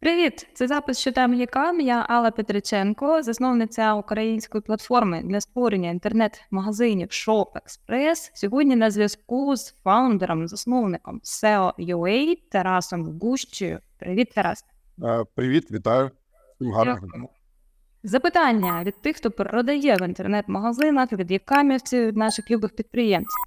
Привіт! Це запис «Що якам. Я Алла Петриченко, засновниця української платформи для створення інтернет-магазинів ShopExpress. Сьогодні на зв'язку з фаундером, засновником SEO.ua Тарасом Гущею. Привіт, Тарас! Е, Привіт, вітаю. Гарного дня. Запитання від тих, хто продає в інтернет-магазинах, від якамівців, від наших любих підприємців.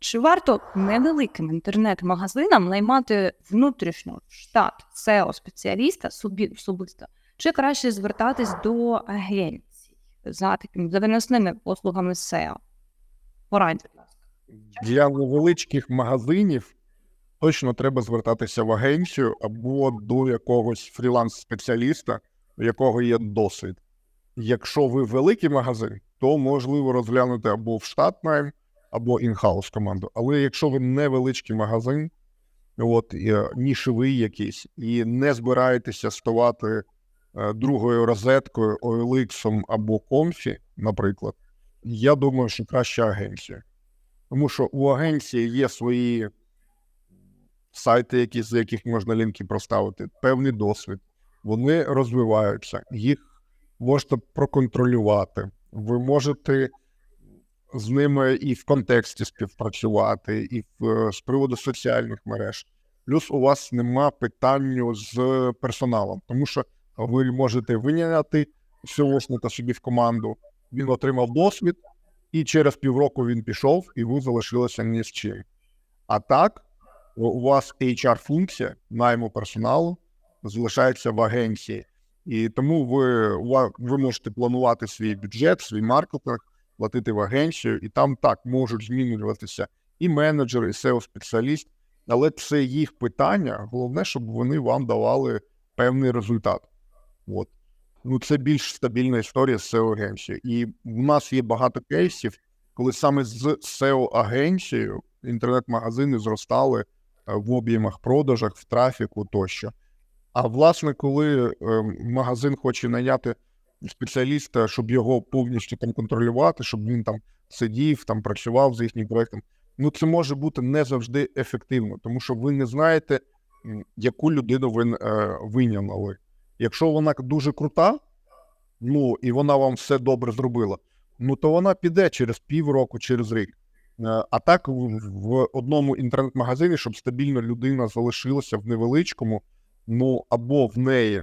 Чи варто невеликим інтернет-магазинам наймати внутрішнього штат SEO-спеціаліста собі особисто, чи краще звертатись до агенцій за такими за виносними послугами SEO? Порадьте, будь ласка. Для невеличких магазинів точно треба звертатися в агенцію або до якогось фріланс-спеціаліста, у якого є досвід. Якщо ви великий магазин, то можливо розглянути або в штат найм, або інхаус команду. Але якщо ви невеличкий магазин, от е, нішевий якийсь, і не збираєтеся ставати е, другою розеткою, OLX або Comfy, наприклад, я думаю, що краще агенція. Тому що у агенції є свої сайти, які, з яких можна лінки проставити, певний досвід. Вони розвиваються, їх можете проконтролювати. Ви можете з ними і в контексті співпрацювати, і в, е, з приводу соціальних мереж. Плюс у вас нема питання з персоналом, тому що ви можете виняти SEOшника собі в команду, він отримав досвід, і через півроку він пішов, і ви залишилися ні з чим. А так, у вас HR-функція найму персоналу залишається в агенції. І тому ви, ви можете планувати свій бюджет, свій маркетинг, платити в агенцію, і там так можуть змінюватися і менеджер, і SEO-спеціаліст, але це їх питання. Головне, щоб вони вам давали певний результат. От. Ну, це більш стабільна історія з SEO-агенцією. І в нас є багато кейсів, коли саме з SEO-агенцією інтернет-магазини зростали е, в об'ємах продажах, в трафіку тощо. А власне, коли е, магазин хоче найняти спеціаліста, щоб його повністю там контролювати, щоб він там сидів, там працював з їхнім проектом, ну це може бути не завжди ефективно, тому що ви не знаєте, яку людину ви е, вийняли. Якщо вона дуже крута, ну і вона вам все добре зробила, ну то вона піде через півроку, через рік. Е, А так в в одному інтернет-магазині, щоб стабільно людина залишилася в невеличкому, ну або в неї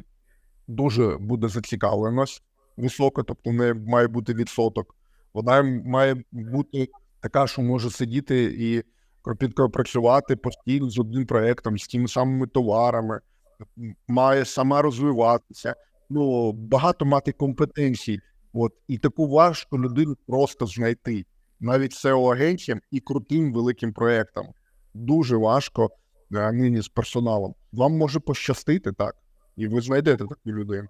дуже буде зацікавленість висока, тобто в неї має бути відсоток. Вона має бути така, що може сидіти і кропітко працювати постійно з одним проєктом, з тими самими товарами, має сама розвиватися, ну багато мати компетенцій. От і таку важко людину просто знайти, навіть SEO-агенціям і крутим великим проєктам. Дуже важко нині з персоналом. Вам може пощастити так, і ви знайдете таку людину.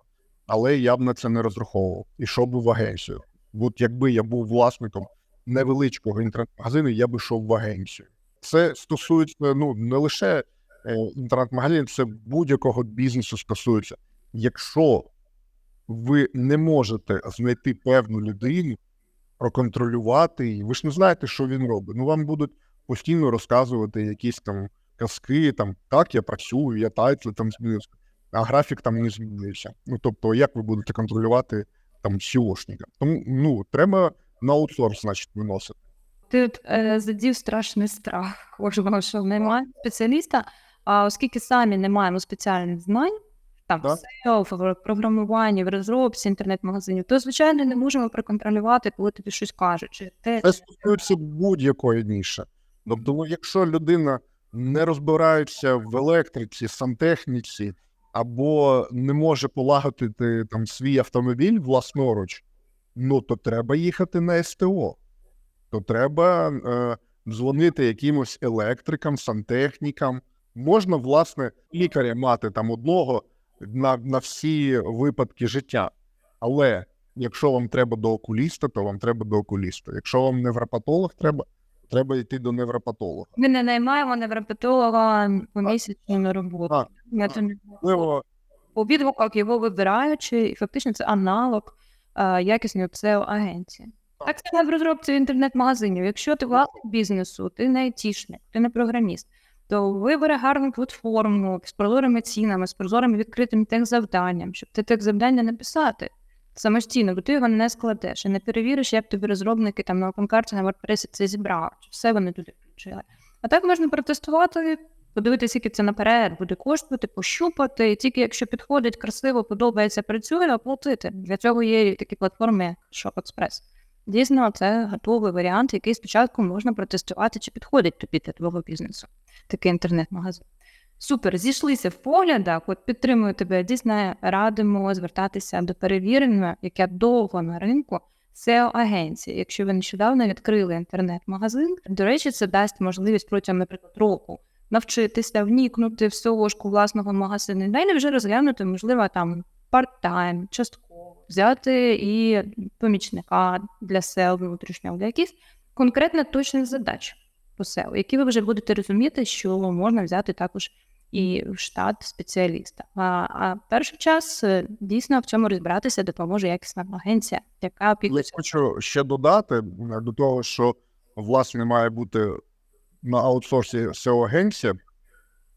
Але я б на це не розраховував. Ішов би в агенцію. От якби я був власником невеличкого інтернет-магазину, я би йшов в агенцію. Це стосується ну не лише е, інтернет-магазинів, це будь-якого бізнесу стосується. Якщо ви не можете знайти певну людину, проконтролювати її, ви ж не знаєте, що він робить. Ну вам будуть постійно розказувати якісь там казки, там так, я працюю, я тайтли там змінився, а графік там не змінився. Ну тобто, як ви будете контролювати там SEOшника? Тому ну треба на аутсорс, значить, виносити. Ти от, е, задів страшний страх кожного, що немає спеціаліста. А оскільки самі не маємо спеціальних знань, там SEO, в програмуванні, в розробці інтернет-магазинів, то звичайно не можемо проконтролювати, коли тобі щось кажуть. Чи те, Це стосується будь-якої ніші. Тобто, ну, якщо людина не розбирається в електриці, сантехніці, або не може полагодити там свій автомобіль власноруч, ну то треба їхати на СТО. То треба е, дзвонити якимось електрикам, сантехнікам. Можна, власне, лікаря мати там одного на, на всі випадки життя. Але якщо вам треба до окуліста, то вам треба до окуліста. Якщо вам невропатолог треба, треба йти до невропатолога. Ми не наймаємо невропатолога помісячно на роботу. Так, Ми так. не- Можливо, По відгуках його вибираючи, і фактично це аналог е, якісної SEO-агенції. Так само в розробці інтернет-магазинів. Якщо ти власник бізнесу, ти не айтішник, ти не програміст, то вибери гарну платформу з прозорими цінами, з прозорим відкритим техзавданням, щоб ти техзавдання написати самостійно, бо ти його не складеш і не перевіриш, як тобі розробники там на OpenCart, на WordPress це зібрали, чи все вони туди включили. А так можна протестувати, подивитися, скільки це наперед буде коштувати, пощупати, і тільки якщо підходить, красиво, подобається, працює, оплатити. Для цього є такі платформи, як ShopExpress. Дійсно, це готовий варіант, який спочатку можна протестувати, чи підходить тобі для твого бізнесу, такий інтернет-магазин. Супер, зійшлися в поглядах, от підтримую тебе. Дійсно, радимо звертатися до перевіреної, яке довго на ринку seo агенції Якщо ви нещодавно відкрили інтернет-магазин, до речі, це дасть можливість протягом, наприклад, року навчитися, вникнути в SEO-шку власного магазину. і Далі вже розглянути, можливо, там парт-тайм, частково, взяти і помічника для SEO внутрішнього, для якихось конкретно точних задач по SEO, які ви вже будете розуміти, що можна взяти також і в штат спеціаліста. А, а перший час е, дійсно в цьому розбиратися допоможе якісна агенція, яка Я хочу ще додати е, до того, що власне має бути на аутсорсі SEO-агенція,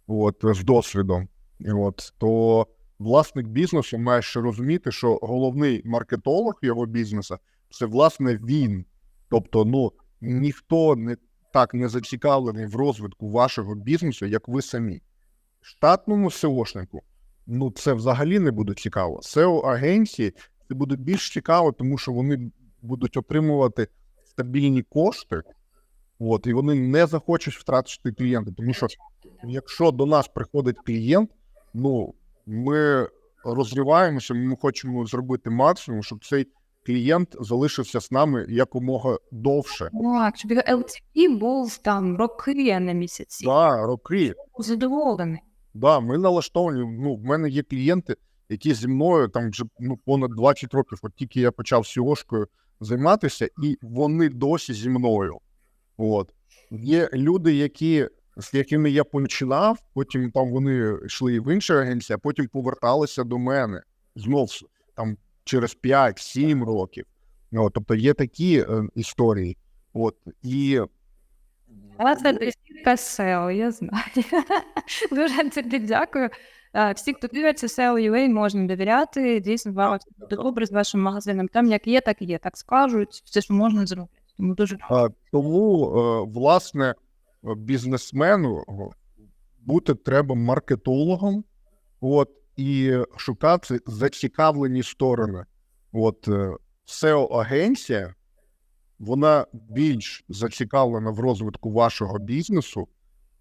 от, з досвідом. І От, то власник бізнесу має ще розуміти, що головний маркетолог його бізнесу це власне він. Тобто, ну ніхто не так не зацікавлений в розвитку вашого бізнесу, як ви самі. Штатному SEOшнику, ну це взагалі не буде цікаво. SEO-агенції це буде більш цікаво, тому що вони будуть отримувати стабільні кошти, от, і вони не захочуть втратити клієнта. Тому що якщо до нас приходить клієнт, ну ми розриваємося, ми хочемо зробити максимум, щоб цей клієнт залишився з нами якомога довше. Так, щоб його LTV був там роки, а не місяці. Да, роки. Задоволений. Да, ми налаштовані. Ну, в мене є клієнти, які зі мною там вже ну, понад 20 років. От тільки я почав SEO-шкою займатися, і вони досі зі мною. От. Є люди, які, з якими я починав, потім там вони йшли в інші агенції, а потім поверталися до мене знов там через 5-7 років. От, тобто є такі е, історії. От, і Але це десятка SEO, я знаю. Дуже тобі дякую. Е, Всі, хто дивиться SEO UA, можна довіряти. Дійсно, вам буде добре з вашим магазином. Там як є, так і є. Так скажуть, все, що можна зробити. Тому дуже Тому, е, власне, е, бізнесмену бути треба маркетологом, от, і шукати зацікавлені сторони. От е, SEO-агенція, вона більш зацікавлена в розвитку вашого бізнесу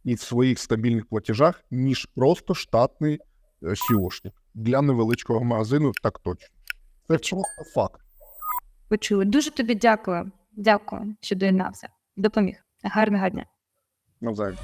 і в своїх стабільних платежах, ніж просто штатний сіошник Для невеличкого магазину так точно. Це просто факт. почули. Дуже тобі дякую. Дякую, що доєднався. Допоміг. Гарного дня. Навзаєм.